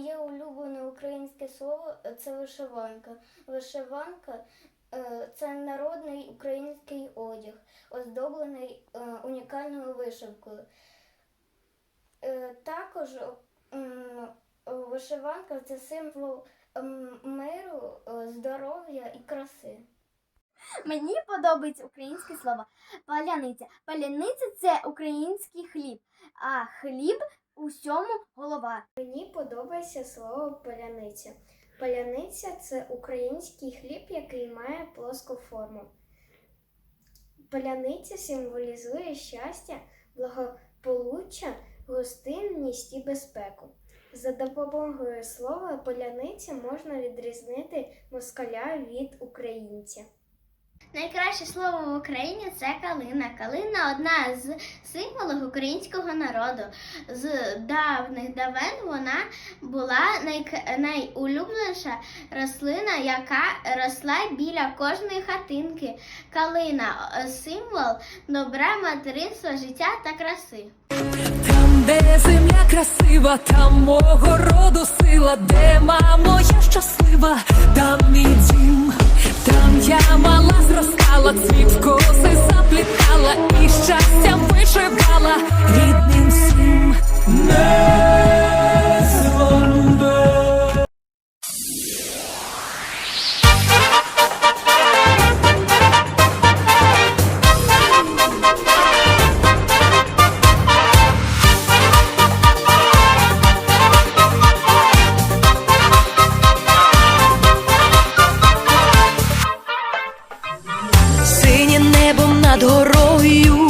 Моє улюблене українське слово е, це вишиванка. Вишиванка е, це народний український одяг, оздоблений е, унікальною вишивкою. Також вишиванка це символ миру, здоров'я і краси. Мені подобається українське слово паляниця. Паляниця це український хліб, а хліб усьому голова. Мені подобається слово паляниця. Паляниця це український хліб, який має плоску форму. Паляниця символізує щастя, благополуччя, гостинність і безпеку. За допомогою слова паляниця можна відрізнити москаля від українця. Найкраще слово в Україні це калина. Калина одна з символів українського народу. З давних давен вона була найк- найулюбленіша рослина, яка росла біля кожної хатинки. Калина символ добра, материнства, життя та краси. Там, де земля красива, там мого роду сила, де мамо я щаслива, там мій дім, вишивала рідним всім. Синє небо над горою,